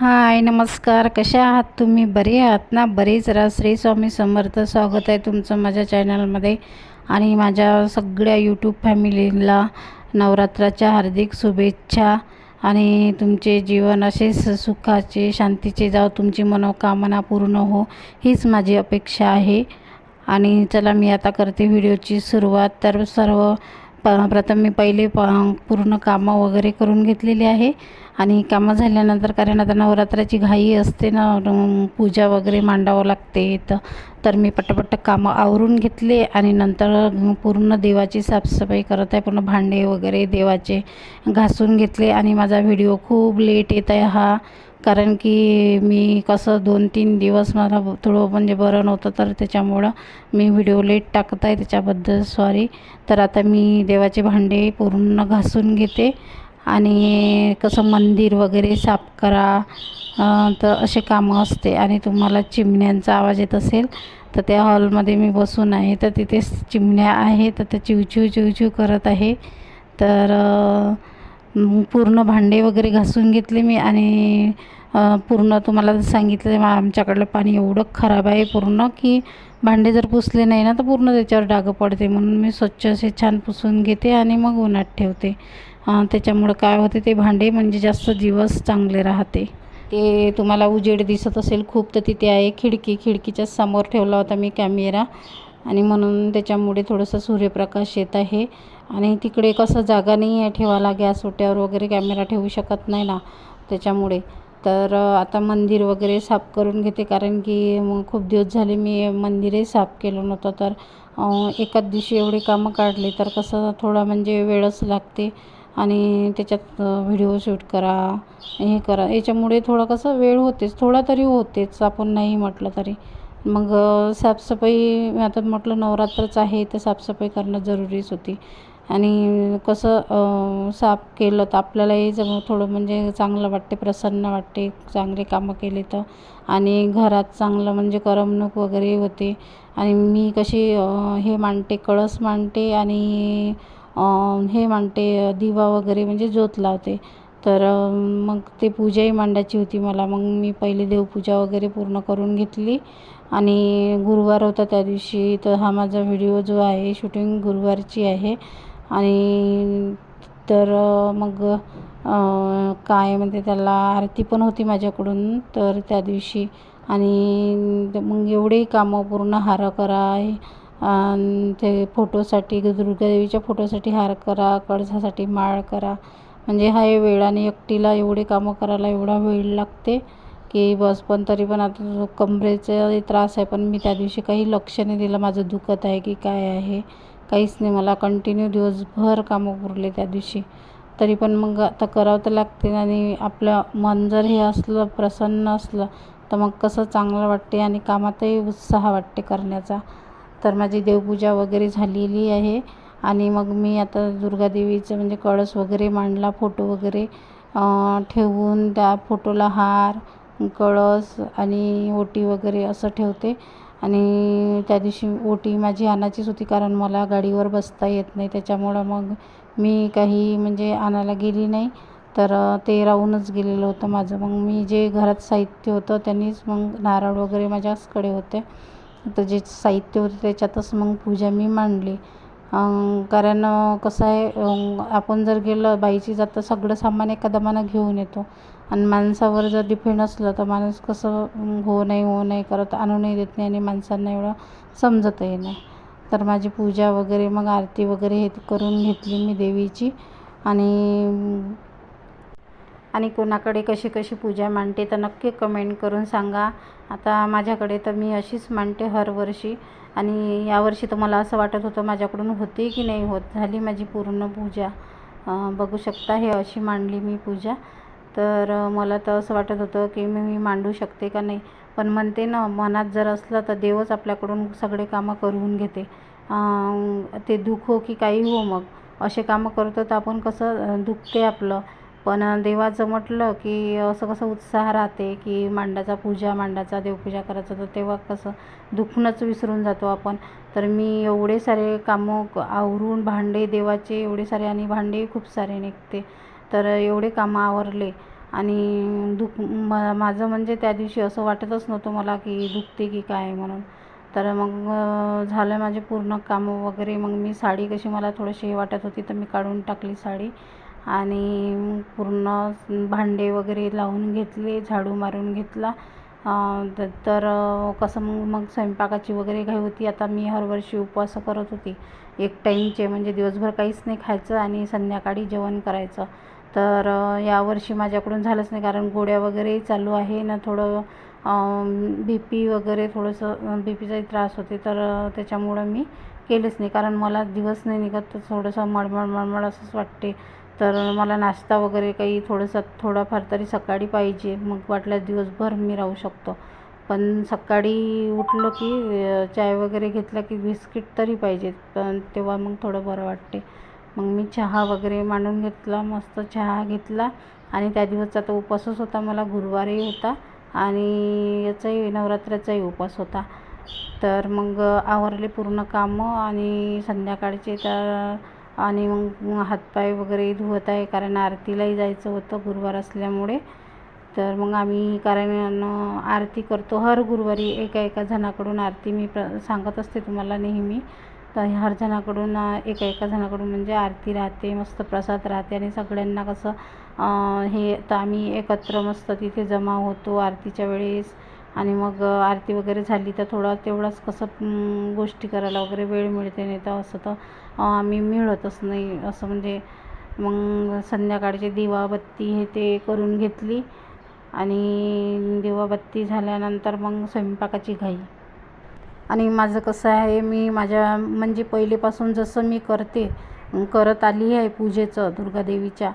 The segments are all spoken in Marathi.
हाय नमस्कार. कशा आहात तुम्ही? बरे आहात ना? बरेच रा श्री स्वामी समर्थ स्वागत आहे तुमचं माझ्या चॅनलमध्ये आणि माझ्या सगळ्या यूट्यूब फॅमिलीला नवरात्राच्या हार्दिक शुभेच्छा आणि तुमचे जीवन असेच सुखाचे शांतीचे जाव. तुमची मनोकामना पूर्ण हो हीच माझी अपेक्षा आहे. आणि चला मी आता करते व्हिडिओची सुरुवात. तर सर्व प्रथम मी पहिले प पूर्ण कामं वगैरे करून घेतलेली आहे. आणि कामं झाल्यानंतर कारण आता नवरात्राची घाई असते ना पूजा वगैरे मांडावं लागते. तर तर मी पटापट कामं आवरून घेतले आणि नंतर पूर्ण देवाची साफसफाई करत आहे. पूर्ण भांडे वगैरे देवाचे घासून घेतले आणि माझा व्हिडिओ खूप लेट येत आहे हा. कारण की मी कसं दोन तीन दिवस मला थोडं म्हणजे बरं नव्हतं तर त्याच्यामुळं मी व्हिडिओ लेट टाकत आहे त्याच्याबद्दल सॉरी तर आता मी देवाचे भांडे पूर्ण घासून घेते आणि कसं मंदिर वगैरे साफ करा तर असे कामं असते. आणि तुम्हाला चिमण्यांचा आवाज येत असेल तर त्या हॉलमध्ये मी बसून आहे. तर तिथे चिमण्या आहे तर त्या चिवचिव चिवचिव करत आहे. तर पूर्ण भांडे वगैरे घासून घेतले मी आणि पूर्ण तुम्हाला सांगितलं आमच्याकडलं पाणी एवढं खराब आहे पूर्ण की भांडे जर पुसले नाही ना तर पूर्ण त्याच्यावर डाग पडते. म्हणून मी स्वच्छ असे छान पुसून घेते आणि मग उन्हात ठेवते. त्याच्यामुळं काय होते ते भांडे म्हणजे जास्त दिवस चांगले राहते. ते तुम्हाला उजेड दिसत असेल खूप तर तिथे आहे खिडकी. खिडकीच्या समोर ठेवला होता मी कॅमेरा. आणि म्हणून त्याच्यामुळे थोडंसं सूर्यप्रकाश येत आहे. आणि तिकडे कसं जागा नाही आहे ठेवायला गॅस ओट्यावर वगैरे कॅमेरा ठेवू शकत नाही ना त्याच्यामुळे. तर आता मंदिर वगैरे साफ करून घेते कारण की मग खूप दिवस झाले मी मंदिरही साफ केलं नव्हतं. तर एकाच दिवशी एवढे कामं काढले तर कसं थोडा म्हणजे वेळच लागते आणि त्याच्यात व्हिडिओ शूट करा हे करा. याच्यामुळे थोडं कसं वेळ होतेच थोडा तरी होतेच आपण नाही म्हटलं तरी. मग साफसफाई आता म्हटलं नवरात्रच आहे तर साफसफाई करणं जरुरीच होती. आणि कसं साफ केलं तर आपल्यालाही जम थोडं म्हणजे चांगलं वाटते प्रसन्न वाटते चांगले कामं केले तर. आणि घरात चांगलं म्हणजे करमणूक वगैरे होते. आणि मी कशी हे मांडते कळस मांडते आणि हे मांडते दिवा वगैरे म्हणजे ज्योत लावते. तर मग ते पूजाही मांडायची होती मला. मग मी पहिले देवपूजा वगैरे पूर्ण करून घेतली. आणि गुरुवार होता त्या दिवशी. तर हा माझा व्हिडिओ जो आहे शूटिंग गुरुवारची आहे. आणि तर मग काय म्हणते त्याला आरती पण होती माझ्याकडून तर त्या दिवशी. आणि मग एवढेही कामं पूर्ण हार करा ते फोटोसाठी दुर्गादेवीच्या फोटोसाठी हार करा कळसासाठी माळ करा. म्हणजे हा वेळाने एकटीला एवढे कामं करायला एवढा वेळ लागते की बस पण तरी पण आता कमरेचा त्रास आहे पण मी त्या दिवशी काही लक्ष नाही दिलं. माझं दुखत आहे की काय आहे. काहीच नाही मला कंटिन्यू दिवसभर कामं उरले त्या दिवशी. तरी पण मग आता करावं तर लागते आणि आपलं मन जर हे असलं प्रसन्न असलं तर मग कसं चांगलं वाटते आणि कामातही उत्साह वाटते करण्याचा. तर माझी देवपूजा वगैरे झालेली आहे आणि मग मी आता दुर्गादेवीचं म्हणजे कळस वगैरे मांडला फोटो वगैरे ठेवून त्या फोटोला हार कळस आणि ओटी वगैरे असं ठेवते. आणि त्या दिवशी ओटी माझी आणायचीच होती कारण मला गाडीवर बसता येत नाही. त्याच्यामुळं मग मी काही म्हणजे आणायला गेली नाही. तर ते राहूनच गेलेलं होतं माझं. मग मी जे घरात साहित्य होतं त्यांनीच मग नारळ वगैरे माझ्याचकडे होते. तर जे साहित्य होतं त्याच्यातच मग पूजा मी मांडली. कारण कसं आहे आपण जर गेलं बाईची जात तर सगळं सामान एका दमानं घेऊन येतो. आणि माणसावर जर डिपेंड असलं तर माणूस कसं हो नाही हो नाही करत आणूनही देत नाही आणि माणसांना एवढं समजतही नाही. तर माझी पूजा वगैरे मग आरती वगैरे हे करून घेतली मी देवीची. आणि आणि कोणाकडे कशी कशी पूजा मांडते तर नक्की कमेंट करून सांगा. आता माझ्याकडे तर मी अशीच मांडते हर वर्षी. आणि यावर्षी तर मला असं वाटत होतं माझ्याकडून होते की नाही होत झाली माझी पूर्ण पूजा. बघू शकता हे अशी मांडली मी पूजा. तर मला तर असं वाटत होतं की मी मी मांडू शकते का नाही. पण म्हणते ना मनात जर असलं तर देवच आपल्याकडून सगळे कामं करून घेते. ते दुःख हो की काही हो मग. असे कामं करतो तर आपण कसं दुखते आपलं. पण देवाचं म्हटलं की असं कसं उत्साह राहते की मांडाचा पूजा मांडाचा देवपूजा करायचं तर तेव्हा कसं दुखणंच विसरून जातो आपण. तर मी एवढे सारे कामं आवरून भांडे देवाचे एवढे सारे आणि भांडे खूप सारे निघते. तर एवढे कामं आवरले आणि दुख म माझं म्हणजे त्या दिवशी असं वाटतच नव्हतं मला की दुखते की काय म्हणून. तर मग झालं माझे पूर्ण कामं वगैरे. मग मी साडी कशी मला थोडीशी वाटत होती तर मी काढून टाकली साडी. आणि पूर्ण भांडे वगैरे लावून घेतले झाडू मारून घेतला. तर कसं मग मग स्वयंपाकाची वगैरे घाई होती. आता मी हरवर्षी उपवास करत होती. एक टाईमचे म्हणजे दिवसभर काहीच नाही खायचं आणि संध्याकाळी जेवण करायचं. तर यावर्षी माझ्याकडून झालंच नाही कारण गोळ्या वगैरे चालू आहे ना थोडं बी पी वगैरे थोडंसं बी पीचाही त्रास होते. तर त्याच्यामुळं मी केलेच नाही. कारण मला दिवस नाही निघत तर थोडंसं मळमळ मळमळ असंच वाटते. तर मला नाश्ता वगैरे काही थोडंसं थोडाफार तरी सकाळी पाहिजे. मग वाटल्यास दिवसभर मी राहू शकतो. पण सकाळी उठलं की चाय वगैरे घेतला की बिस्किट तरी पाहिजे. पण तेव्हा मग थोडं बरं वाटते. मग मी चहा वगैरे मांडून घेतला मस्त चहा घेतला. आणि त्या दिवसचा तो उपवासच होता. मला गुरुवारही होता आणि याचाही नवरात्राचाही उपवास होता. तर मग आवरले पूर्ण कामं आणि संध्याकाळचे तर आणि मग हातपाय वगैरे धुवत आहे कारण आरतीलाही जायचं होतं गुरुवार असल्यामुळे. तर मग आम्ही कारण आरती करतो हर गुरुवारी एका एका जणाकडून आरती मी प्र सांगत असते तुम्हाला नेहमी. तर हर जणाकडून एका एका जणाकडून म्हणजे आरती राहते मस्त प्रसाद राहते आणि सगळ्यांना कसं हे तर आम्ही एकत्र मस्त तिथे जमा होतो आरतीच्या वेळेस. आणि मग आरती वगैरे झाली तर थोडा तेवढाच कसं गोष्टी करायला वगैरे वेळ मिळते नाही तर असं तर आम्ही मिळतच नाही. असं म्हणजे मग संध्याकाळचे दिवाबत्ती हे ते करून घेतली. आणि दिवाबत्ती झाल्यानंतर मग स्वयंपाकाची घाई. आणि माझं कसं आहे मी माझ्या म्हणजे पहिलेपासून जसं मी करते करत आली आहे पूजेचं दुर्गादेवीच्या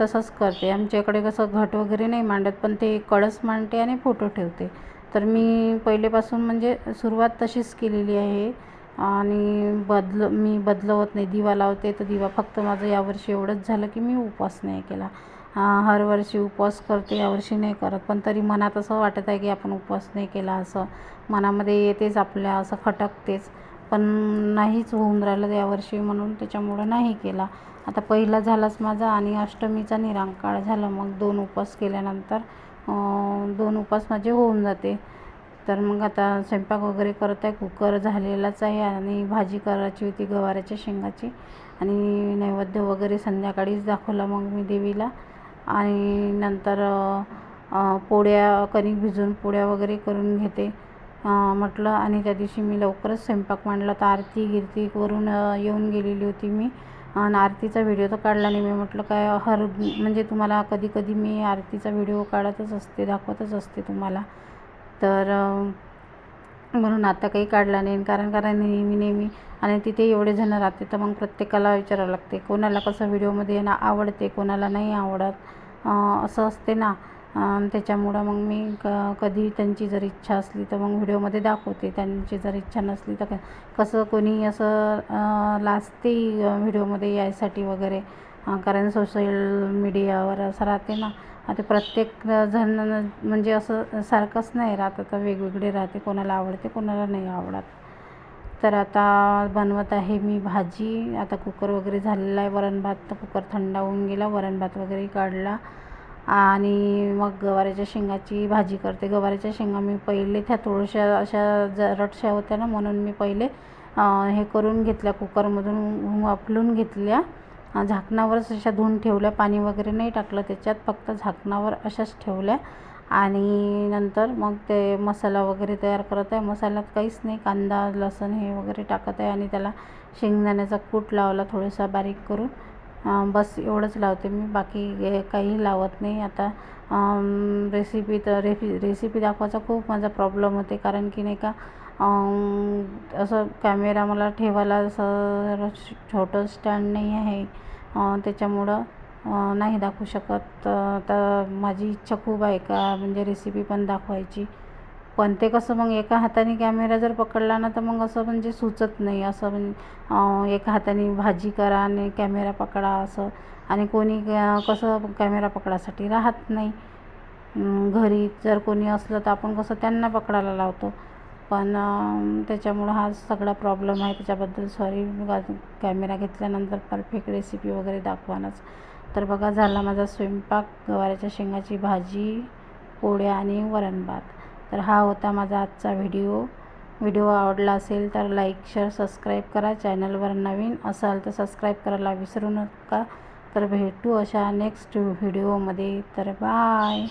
तसंच करते. आमच्याकडे कसं घट वगैरे नाही मांडत पण ते कळस मांडते आणि फोटो ठेवते. तर मी पहिलेपासून म्हणजे सुरुवात तशीच केलेली आहे. आणि बदल मी बदलवत नाही दिवा लावते तर दिवा. फक्त माझं यावर्षी एवढंच झालं की मी उपवास नाही केला. हर वर्षी उपवास करते यावर्षी नाही करत. पण तरी मनात असं वाटत आहे की आपण उपवास नाही केला असं. मनामध्ये येतेच आपल्या असं खटकतेच पण नाहीच होऊन राहिलं यावर्षी म्हणून त्याच्यामुळं नाही केला. आता पहिला झालाच माझा आणि अष्टमीचा निरांकाळ झाला. मग दोन उपवास केल्यानंतर दोन उपवास माझे होऊन जाते. तर मग आता स्वयंपाक वगैरे करत आहे. कुकर झालेलाच आहे आणि भाजी करायची होती गवाराच्या शेंगाची. आणि नैवेद्य वगैरे संध्याकाळीच दाखवला मग मी देवीला. आणि नंतर पोळ्या कणिक भिजून पोळ्या वगैरे करून घेते. म्हटलं आणि त्या दिवशी मी लवकरच स्वयंपाक मांडला तर आरती गिरती करून येऊन गेलेली होती मी. आणि आरतीचा व्हिडिओ तर काढला नाही. मी म्हटलं काय हर म्हणजे तुम्हाला कधी कधी मी आरतीचा व्हिडिओ काढतच असते दाखवतच असते तुम्हाला. तर म्हणून आता काही काढला नाही. कारण कारण नेहमी नेहमी आणि तिथे एवढे जण राहते तर मग प्रत्येकाला विचारावं लागते. कोणाला कसं व्हिडिओमध्ये येणं आवडते कोणाला नाही आवडत. असं असते ना. त्याच्यामुळं मग मी क कधी त्यांची जर इच्छा असली तर मग व्हिडिओमध्ये दाखवते. त्यांची जर इच्छा नसली तर कसं कोणी असं लाजते व्हिडिओमध्ये यायसाठी वगैरे? कारण सोशल मीडियावर असं राहते ना. आता प्रत्येक जण म्हणजे असं सारखंच नाही राहत. आता वेगवेगळे राहते. कोणाला आवडते कोणाला नाही आवडत. तर आता बनवत आहे मी भाजी. आता कुकर वगैरे झालेला आहे वरण भात तर कुकर थंड होऊन गेला. वरण भात वगैरे काढला. आणि मग गवारीच्या शेंगाची भाजी करते. गवारीच्या शेंगा मी पहिले त्या थोड्याशा अशा जरटशा होत्या ना म्हणून मी पहिले हे करून घेतल्या. कुकरमधून वाफलून घेतल्या. झाकणावरच अशा धुवून ठेवल्या. पाणी वगैरे नाही टाकलं त्याच्यात फक्त झाकणावर अशाच ठेवल्या. आणि नंतर मग ते मसाला वगैरे तयार करत आहे. मसाल्यात काहीच नाही. कांदा लसूण हे वगैरे टाकत आहे आणि त्याला शेंगदाण्याचा कूट लावला थोडासा बारीक करून. बस एवढंच लावते मी. बाकी काही लावत नाही. आता रेसिपी तर रेफी रेसिपी दाखवायचा खूप माझा प्रॉब्लेम होते. कारण की नाही का असं कॅमेरा मला ठेवायला असं छोटं स्टँड नाही आहे. त्याच्यामुळं नाही दाखवू शकत. तर माझी इच्छा खूप आहे का म्हणजे रेसिपी पण दाखवायची. पण ते कसं मग एका हाताने कॅमेरा जर पकडला ना तर मग असं म्हणजे सुचत नाही. असं म्हणजे एका हाताने भाजी करा आणि कॅमेरा पकडा असं. आणि कोणी कसं कॅमेरा पकडासाठी राहत नाही. घरी जर कोणी असलं तर आपण कसं त्यांना पकडायला लावतो. पण त्याच्यामुळं हा सगळा प्रॉब्लेम आहे. त्याच्याबद्दल सॉरी कॅमेरा घेतल्यानंतर परफेक्ट रेसिपी वगैरे दाखवानच. तर बघा झाला माझा स्वयंपाक. गवारीच्या शेंगाची भाजी पोळ्या आणि वरण भात तर हा होता माझा आजचा व्हिडिओ व्हिडिओ आवडला असेल तर लाईक शेअर सबस्क्राईब करा. चॅनलवर नवीन असाल तर सबस्क्राईब करायला विसरू नका. तर भेटू अशा नेक्स्ट व्हिडिओमध्ये तर बाय